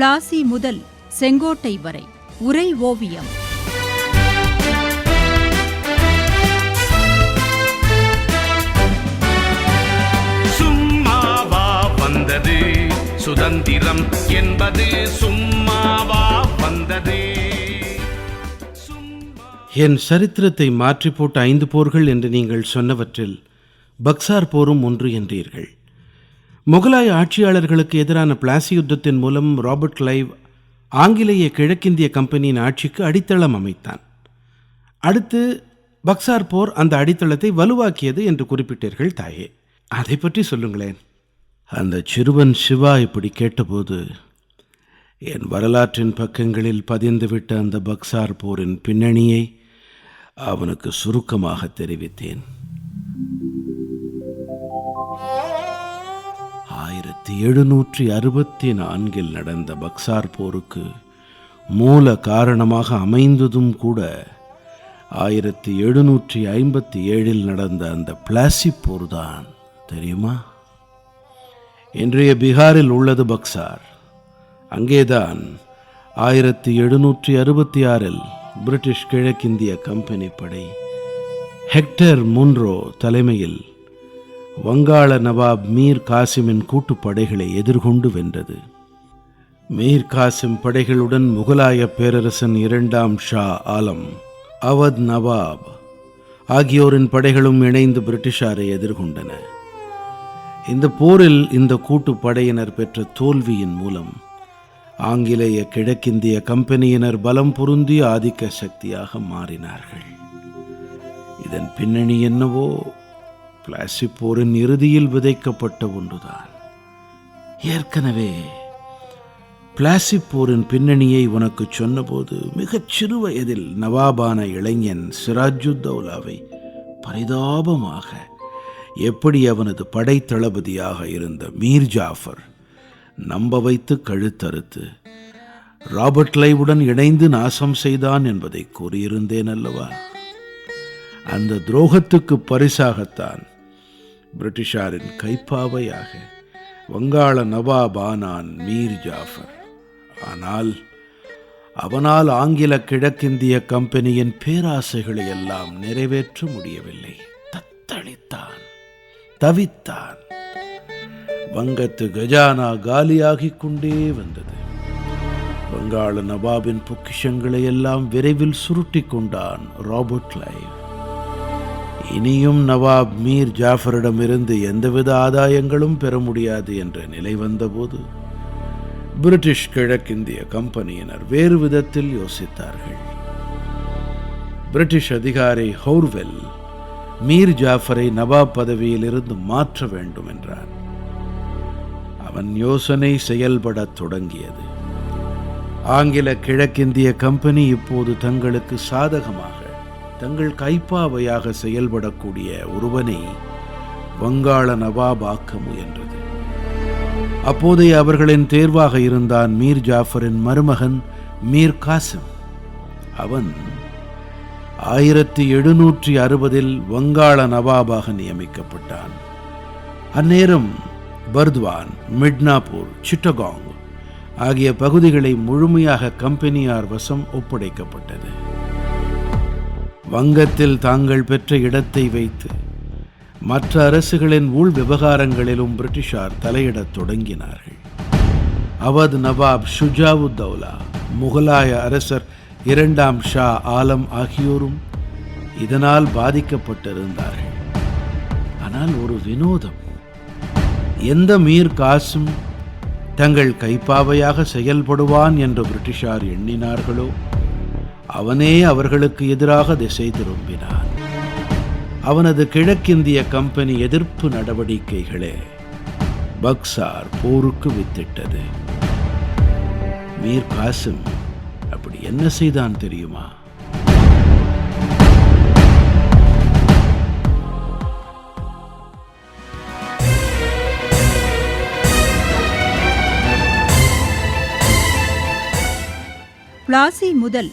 பிளாசி முதல் செங்கோட்டை வரை உரை ஓவியம். சும்மாவா வந்தது. சுதந்திரம் என்பது சும்மாவா வந்தது. சும்மா என் சரித்திரத்தை மாற்றி போட்ட ஐந்து போர்கள் என்று நீங்கள் சொன்னவற்றில் பக்சார் போரும் ஒன்று என்றீர்கள். முகலாய ஆட்சியாளர்களுக்கு எதிரான பிளாசி யுத்தத்தின் மூலம் ராபர்ட் கிளைவ் ஆங்கிலேய கிழக்கிந்திய கம்பெனியின் ஆட்சிக்கு அடித்தளம் அமைத்தான். அடுத்து பக்சார் போர் அந்த அடித்தளத்தை வலுவாக்கியது என்று குறிப்பிட்டீர்கள் தாயே. அதை பற்றி சொல்லுங்களேன். அந்த சிறுவன் சிவா இப்படி கேட்டபோது என் வரலாற்றின் பக்கங்களில் பதிந்துவிட்ட அந்த பக்சார் போரின் பின்னணியை அவனுக்கு சுருக்கமாக தெரிவித்தேன். ஆயிரத்தி எழுநூற்றி அறுபத்தி நான்கில் நடந்த பக்சார் போருக்கு மூல காரணமாக அமைந்ததும் கூட ஆயிரத்தி எழுநூற்றி ஐம்பத்தி ஏழில் நடந்த அந்த பிளாசி போர் தான் தெரியுமா? இன்றைய பீகாரில் உள்ளது பக்சார். அங்கேதான் ஆயிரத்தி எழுநூற்றி அறுபத்தி ஆறில் பிரிட்டிஷ் கிழக்கிந்திய கம்பெனி படை ஹெக்டர் முன்ரோ தலைமையில் வங்காள நவாப் மீர் காசிமின் கூட்டுப்படைகளை எதிர்கொண்டு வென்றது. மீர் காசிம் படைகளுடன் முகலாய பேரரசன் இரண்டாம் ஷா ஆலம் அவத் நவாப் ஆகியோரின் படைகளும் இணைந்து பிரிட்டிஷாரை எதிர்கொண்டன. இந்த போரில் இந்த கூட்டுப்படையினர் பெற்ற தோல்வியின் மூலம் ஆங்கிலேய கிழக்கிந்திய கம்பெனியினர் பலம் பொருந்திய ஆதிக்க சக்தியாக மாறினார்கள். இதன் பின்னணி என்னவோ? கிளாசிக் போரின் இறுதியில் விதைக்கப்பட்ட ஒன்றுதான். ஏற்கனவே பிளாசிப் போரின் பின்னணியை உனக்கு சொன்னபோது மிகச் சிறு வயதில் நவாபான இளைஞன் சிராஜுத்தௌலாவை பரிதாபமாக எப்படி அவனது படைத்தளபதியாக இருந்த மீர் ஜாஃபர் நம்ப வைத்து கழுத்தறுத்து ராபர்ட் லைவுடன் இணைந்து நாசம் செய்தான் என்பதை கூறியிருந்தேன் அல்லவா? அந்த துரோகத்துக்கு பரிசாகத்தான் பிரிட்டிஷாரின் கைப்பாவையாக வங்காள நவாபானான் மீர் ஜாஃபர். ஆனால் அவனால் ஆங்கில கிழக்கிந்திய கம்பெனியின் பேராசைகளை எல்லாம் நிறைவேற்ற முடியவில்லை. தத்தளித்தான் தவித்தான். வங்கத்து கஜானா காலியாகிக் கொண்டே வந்தது. வங்காள நவாபின் பொக்கிஷங்களை எல்லாம் விரைவில் சுருட்டிக் கொண்டான் ராபர்ட் லைவ். இனியும் நவாப் மீர் ஜாஃபரிடமிருந்து எந்தவித ஆதாயங்களும் பெற முடியாது என்ற நிலை வந்தபோது பிரிட்டிஷ் கிழக்கிந்திய கம்பெனியினர் வேறு விதத்தில் யோசித்தார்கள். பிரிட்டிஷ் அதிகாரி ஹவுர்வெல் மீர் ஜாஃபரை நவாப் பதவியிலிருந்து மாற்ற வேண்டும் என்றார். அவன் யோசனை செயல்படத் தொடங்கியது. ஆங்கில கிழக்கிந்திய கம்பெனி இப்போது தங்களுக்கு சாதகமாக தங்கள் கைப்பாவையாக செயல்படக்கூடிய ஒருவனை வங்காள நவாபாக்க முயன்றது. அப்போதைய அவர்களின் தேர்வாக இருந்தான் மீர் ஜாஃபரின் மருமகன் மீர் காசிம். அவன் ஆயிரத்தி எழுநூற்றி அறுபதில் வங்காள நவாபாக நியமிக்கப்பட்டான். அந்நேரம் பர்த்வான் மிட்னாப்பூர் சிட்டகாங் ஆகிய பகுதிகளை முழுமையாக கம்பெனியார் வசம் ஒப்படைக்கப்பட்டது. வங்கத்தில் தாங்கள் பெற்ற இடத்தை வைத்து மற்ற அரசுகளின் உள் விவகாரங்களிலும் பிரிட்டிஷார் தலையிடத் தொடங்கினார்கள். அவத் நவாப் ஷுஜாவுத்தௌலா முகலாய அரசர் இரண்டாம் ஷா ஆலம் ஆகியோரும் இதனால் பாதிக்கப்பட்டிருந்தார்கள். ஆனால் ஒரு வினோதம் எந்த மீர் காசும் தங்கள் கைப்பாவையாக செயல்படுவான் என்று பிரிட்டிஷார் எண்ணினார்களோ அவனே அவர்களுக்கு எதிராக திசை திரும்பினான். அவனது கிழக்கிந்திய கம்பெனி எதிர்ப்பு நடவடிக்கைகளே பக்சார் போருக்கு வித்திட்டது. மீர் காசிம் அப்படி என்ன செய்தான் தெரியுமா? பிளாசி முதல்